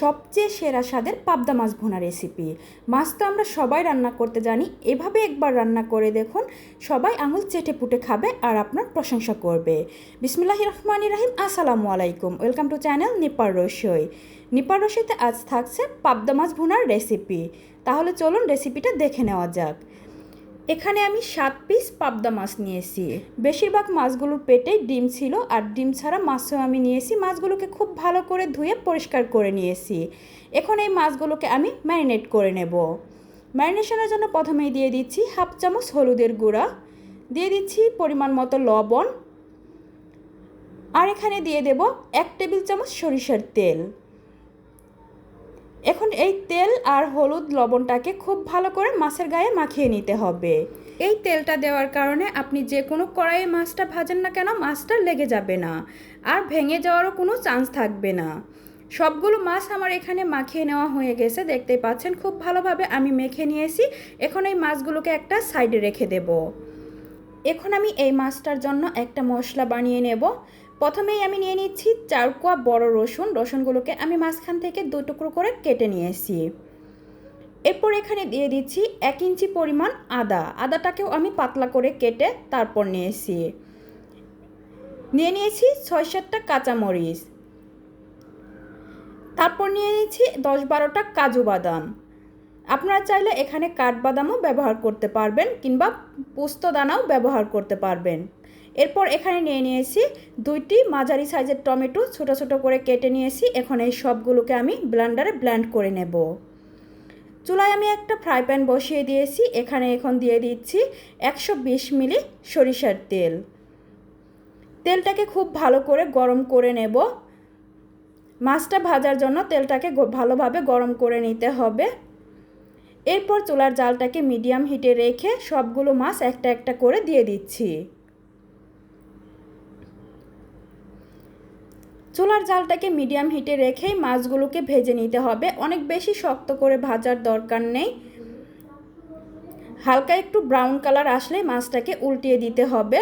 সবচেয়ে সেরা স্বাদের পাবদা মাছ ভোনা রেসিপি মাছ তো আমরা সবাই রান্না করতে জানি, এভাবে একবার রান্না করে দেখুন, সবাই আঙুল চেটে পুটে খাবে আর আপনার প্রশংসা করবে। বিসমিল্লাহ রহমান রাহিম, আসসালামু আলাইকুম। ওয়েলকাম টু চ্যানেল নিপার রসই। নিপার রসইতে আজ থাকছে পাবদা মাছ ভুনার রেসিপি তাহলে চলুন রেসিপিটা দেখে নেওয়া যাক। এখানে আমি সাত পিস পাবদা মাছ নিয়েছি। বেশিরভাগ মাছগুলোর পেটে ডিম ছিল আর ডিম ছাড়া মাছও আমি নিয়েছি। মাছগুলোকে খুব ভালো করে ধুয়ে পরিষ্কার করে নিয়েছি। এখন এই মাছগুলোকে আমি ম্যারিনেট করে নেব। ম্যারিনেশনের জন্য প্রথমেই দিয়ে দিচ্ছি হাফ চামচ হলুদের গুঁড়া, দিয়ে দিচ্ছি পরিমাণ মতো লবণ, আর এখানে দিয়ে দেব এক টেবিল চামচ সরিষার তেল। এখন এই তেল আর হলুদ লবণটাকে খুব ভালো করে মাছের গায়ে মাখিয়ে নিতে হবে। এই তেলটা দেওয়ার কারণে আপনি যে কোনো কড়াইয়ে মাছটা ভাজেন না কেন মাছটা লেগে যাবে না, আর ভেঙে যাওয়ারও কোনো চান্স থাকবে না। সবগুলো মাছ আমার এখানে মাখিয়ে নেওয়া হয়ে গেছে দেখতে পাচ্ছেন খুব ভালোভাবে আমি মেখে নিয়েছি। এখন এই মাছগুলোকে একটা সাইডে রেখে দেব। এখন আমি এই মাছটার জন্য একটা মশলা বানিয়ে নেব। প্রথমেই আমি নিয়ে নিচ্ছি চার কোয়া বড় রসুন। রসুনগুলোকে আমি মাঝখান থেকে দু টুকরো করে কেটে নিয়েছি। এরপর এখানে দিয়ে দিচ্ছি এক ইঞ্চি পরিমাণ আদা। আদাটাকেও আমি পাতলা করে কেটে তারপর নিয়েছি। নিয়ে নিয়েছি ছয় সাতটা কাঁচামরিচ। তারপর নিয়ে নিয়েছি দশ বারোটা কাজু বাদাম। আপনারা চাইলে এখানে কাঠবাদামও ব্যবহার করতে পারবেন কিংবা পোস্ত দানাও ব্যবহার করতে পারবেন। এরপর এখানে নিয়ে নিয়েছি দুইটি মাঝারি সাইজের টমেটো, ছোট ছোট করে কেটে নিয়েছি। এখন এই সবগুলোকে আমি ব্লেন্ডারে ব্লেন্ড করে নেব। চুলায় আমি একটা ফ্রাই প্যান বসিয়ে দিয়েছি। এখানে এখন দিয়ে দিচ্ছি একশো বিশ মিলি সরিষার তেল। তেলটাকে খুব ভালো করে গরম করে নেব। মাছটা ভাজার জন্য তেলটাকে ভালোভাবে গরম করে নিতে হবে। এরপর চুলার জালটাকে মিডিয়াম হিটে রেখে সবগুলো মাছ একটা একটা করে দিয়ে দিচ্ছি। চুলার জালটাকে মিডিয়াম হিটে রেখেই মাছগুলোকে ভেজে নিতে হবে। অনেক বেশি শক্ত করে ভাজার দরকার নেই। হালকা একটু ব্রাউন কালার আসলে মাছটাকে উল্টিয়ে দিতে হবে।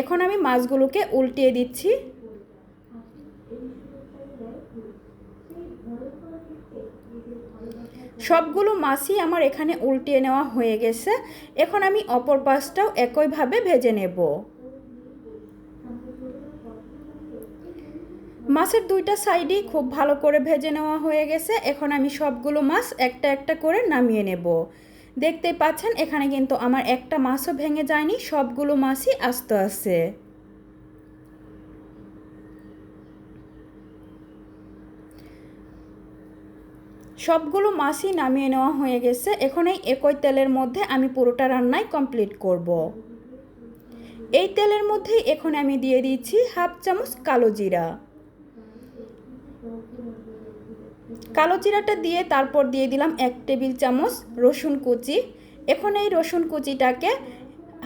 এখন আমি মাছগুলোকে উল্টিয়ে দিচ্ছি। সবগুলো মাছই আমার এখানে উল্টিয়ে নেওয়া হয়ে গেছে। এখন আমি অপর পাশটাও একইভাবে ভেজে নেব। মাছের দুইটা সাইডেই খুব ভালো করে ভেজে নেওয়া হয়ে গেছে। এখন আমি সবগুলো মাছ একটা একটা করে নামিয়ে নেব। দেখতে পাচ্ছেন, এখানে কিন্তু আমার একটা মাছও ভেঙে যায়নি, সবগুলো মাছই আস্ত আছে। সবগুলো মাছই নামিয়ে নেওয়া হয়ে গেছে। এখন এই একই তেলের মধ্যে আমি পুরোটা রান্নাই কমপ্লিট করব। এই তেলের মধ্যেই এখন আমি দিয়ে দিচ্ছি হাফ চামচ কালো জিরা। কালো জিরাটা দিয়ে তারপর দিয়ে দিলাম এক টেবিল চামচ রসুন কুচি। এখন এই রসুন কুচিটাকে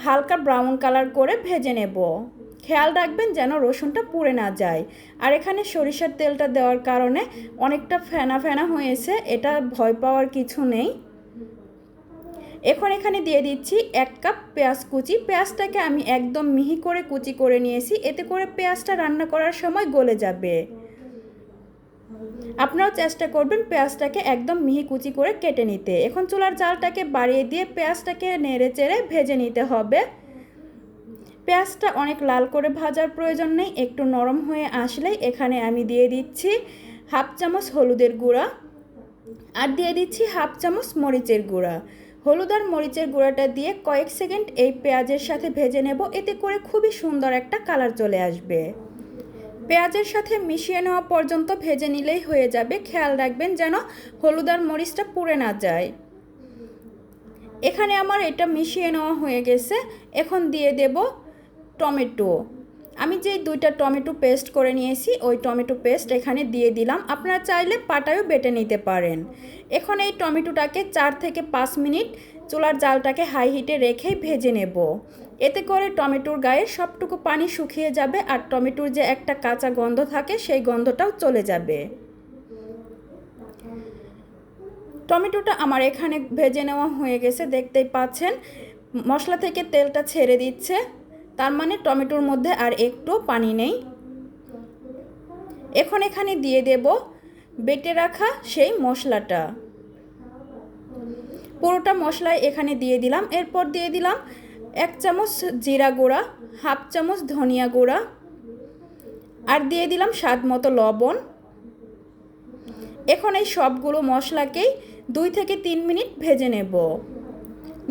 হালকা ব্রাউন কালার করে ভেজে নেব। খেয়াল রাখবেন যেন রসুনটা পুড়ে না যায়। আর এখানে সরিষার তেলটা দেওয়ার কারণে অনেকটা ফেনা ফেনা হয়েছে, এটা ভয় পাওয়ার কিছু নেই। এখন এখানে দিয়ে দিচ্ছি এক কাপ পেঁয়াজ কুচি। পেঁয়াজটাকে আমি একদম মিহি করে কুচি করে নিয়েছি, এতে করে পেঁয়াজটা রান্না করার সময় গলে যাবে। আপনারাও চেষ্টা করবেন পেঁয়াজটাকে একদম মিহি কুচি করে কেটে নিতে। এখন চুলার জালটাকে বাড়িয়ে দিয়ে পেঁয়াজটাকে নেড়ে চেড়ে ভেজে নিতে হবে। পেঁয়াজটা অনেক লাল করে ভাজার প্রয়োজন নেই, একটু নরম হয়ে আসলেই এখানে আমি দিয়ে দিচ্ছি হাফ চামচ হলুদের গুঁড়া আর দিয়ে দিচ্ছি হাফ চামচ মরিচের গুঁড়া। হলুদ আর মরিচের গুঁড়াটা দিয়ে কয়েক সেকেন্ড এই পেঁয়াজের সাথে ভেজে নেব, এতে করে খুবই সুন্দর একটা কালার চলে আসবে। পেঁয়াজের সাথে মিশিয়ে নেওয়া পর্যন্ত ভেজে নিলেই হয়ে যাবে। খেয়াল রাখবেন যেন হলুদ আর মরিচটা পুড়ে না যায়। এখানে আমার এটা মিশিয়ে নেওয়া হয়ে গেছে। এখন দিয়ে দেব টমেটো। আমি যেই দুইটা টমেটো পেস্ট করে নিয়েছি, ওই টমেটো পেস্ট এখানে দিয়ে দিলাম। আপনারা চাইলে পাটায়ও বেটে নিতে পারেন। এখন এই টমেটোটাকে চার থেকে পাঁচ মিনিট চুলার জালটাকে হাই হিটে রেখেই ভেজে নেব। এতে করে টমেটোর গায়ে সবটুকু পানি শুকিয়ে যাবে আর টমেটোর যে একটা কাঁচা গন্ধ থাকে, সেই গন্ধটাও চলে যাবে। টমেটোটা আমার এখানে ভেজে নেওয়া হয়ে গেছে, দেখতেই পাচ্ছেন। মশলা থেকে তেলটা ছেড়ে দিচ্ছে। তার মানে টমেটোর মধ্যে আর একটু পানি নেই। এখন এখানে দিয়ে দেব বেটে রাখা সেই মশলাটা। পুরোটা মশলাই এখানে দিয়ে দিলাম। এরপর দিয়ে দিলাম এক চামচ জিরা গুঁড়া, হাফ চামচ ধনিয়া গুঁড়া আর দিয়ে দিলাম স্বাদ মতো লবণ। এখন এই সবগুলো মশলাকেই দুই থেকে তিন মিনিট ভেজে নেব।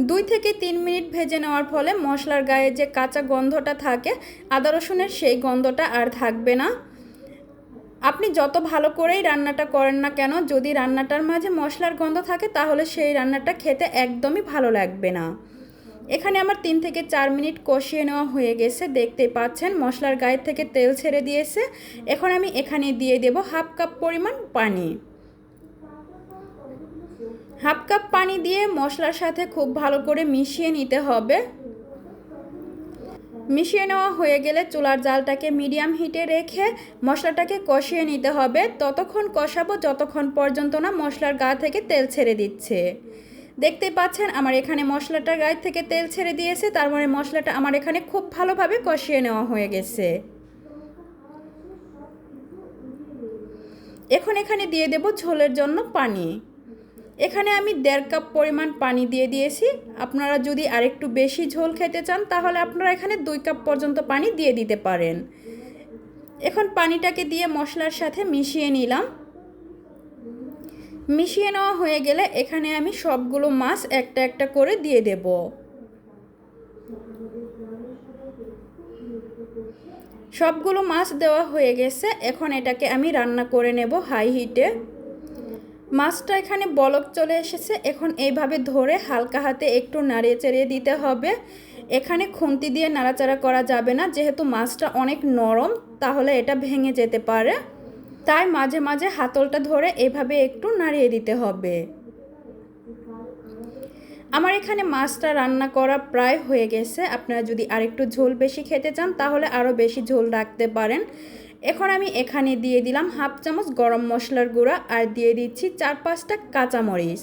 দুই থেকে তিন মিনিট ভেজে নেওয়ার ফলে মশলার গায়ে যে কাঁচা গন্ধটা থাকে, আদা রসুনের সেই গন্ধটা আর থাকবে না। আপনি যত ভালো করেই রান্নাটা করেন না কেন, যদি রান্নাটার মাঝে মশলার গন্ধ থাকে, তাহলে সেই রান্নাটা খেতে একদমই ভালো লাগবে না। এখানে আমার তিন থেকে চার মিনিট কষিয়ে নেওয়া হয়ে গেছে, দেখতেই পাচ্ছেন মশলার গায়ে থেকে তেল ছেড়ে দিয়েছে। এখন আমি এখানে দিয়ে দেব হাফ কাপ পরিমাণ পানি। হাফ কাপ পানি দিয়ে মশলার সাথে খুব ভালো করে মিশিয়ে নিতে হবে। মিশিয়ে নেওয়া হয়ে গেলে চুলার জালটাকে মিডিয়াম হিটে রেখে মশলাটাকে কষিয়ে নিতে হবে। ততক্ষণ কষাবো, যতক্ষণ পর্যন্ত না মশলার গা থেকে তেল ছেড়ে দিচ্ছে। দেখতে পাচ্ছেন, আমার এখানে মশলাটার গায়ে থেকে তেল ছেড়ে দিয়েছে, তার মানে মশলাটা আমার এখানে খুব ভালোভাবে কষিয়ে নেওয়া হয়ে গেছে। এখন এখানে দিয়ে দেব ঝোলের জন্য পানি। এখানে আমি দেড় কাপ পরিমাণ পানি দিয়ে দিয়েছি। আপনারা যদি আরেকটু বেশি ঝোল খেতে চান, তাহলে আপনারা এখানে দুই কাপ পর্যন্ত পানি দিয়ে দিতে পারেন। এখন পানিটাকে দিয়ে মশলার সাথে মিশিয়ে নিলাম। মিশিয়ে নেওয়া হয়ে গেলে এখানে আমি সবগুলো মাছ একটা একটা করে দিয়ে দেব। সবগুলো মাছ দেওয়া হয়ে গেছে। এখন এটাকে আমি রান্না করে নেব হাই হিটে। মাছটা এখানে বলক চলে এসেছে। এখন এইভাবে ধরে হালকা হাতে একটু নাড়িয়ে চাড়িয়ে দিতে হবে। এখানে খুন্তি দিয়ে নাড়াচাড়া করা যাবে না। যেহেতু মাছটা অনেক নরম, তাহলে এটা ভেঙে যেতে পারে। তাই মাঝে মাঝে হাতলটা ধরে এভাবে একটু নাড়িয়ে দিতে হবে। আমার এখানে মাছটা রান্না করা প্রায় হয়ে গেছে। আপনারা যদি আরেকটু ঝোল বেশি খেতে চান, তাহলে আরও বেশি ঝোল রাখতে পারেন। এখন আমি এখানে দিয়ে দিলাম হাফ চামচ গরম মশলার গুঁড়া আর দিয়ে দিচ্ছি চার পাঁচটা কাঁচামরিচ।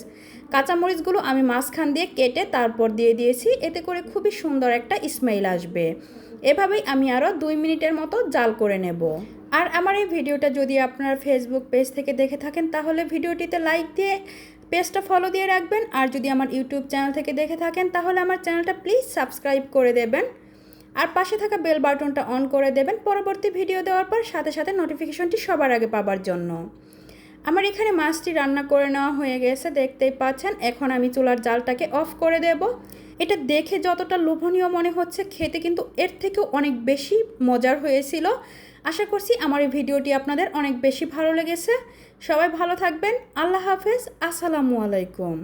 কাঁচামরিচগুলো আমি মাঝখান দিয়ে কেটে তারপর দিয়ে দিয়েছি, এতে করে খুবই সুন্দর একটা স্মেল আসবে। এভাবেই আমি আরও দুই মিনিটের মতো জাল করে নেব। আর আমার এই ভিডিওটা যদি আপনার ফেসবুক পেজ থেকে দেখে থাকেন, তাহলে ভিডিওটিতে লাইক দিয়ে পেজটা ফলো দিয়ে রাখবেন। আর যদি আমার ইউটিউব চ্যানেল থেকে দেখে থাকেন, তাহলে আমার চ্যানেলটা প্লিজ সাবস্ক্রাইব করে দেবেন। আর পাশে থাকা বেল বাটনটা অন করে দেবেন। পরবর্তী ভিডিও দেওয়ার পর সাথে সাথে নোটিফিকেশনটি সবার আগে পাবার জন্য। আমার এখানে মাছটি রান্না করে নেওয়া হয়ে গেছে, দেখতেই পাচ্ছেন। এখন আমি চুলার জালটাকে অফ করে দেব। এটা দেখে যতটা লোভনীয় মনে হচ্ছে, খেতে কিন্তু এর থেকেও অনেক বেশি মজার হয়েছিল। আশা করছি আমার এই ভিডিওটি আপনাদের অনেক বেশি ভালো লেগেছে। সবাই ভালো থাকবেন। আল্লাহ হাফেজ। আসসালামু আলাইকুম।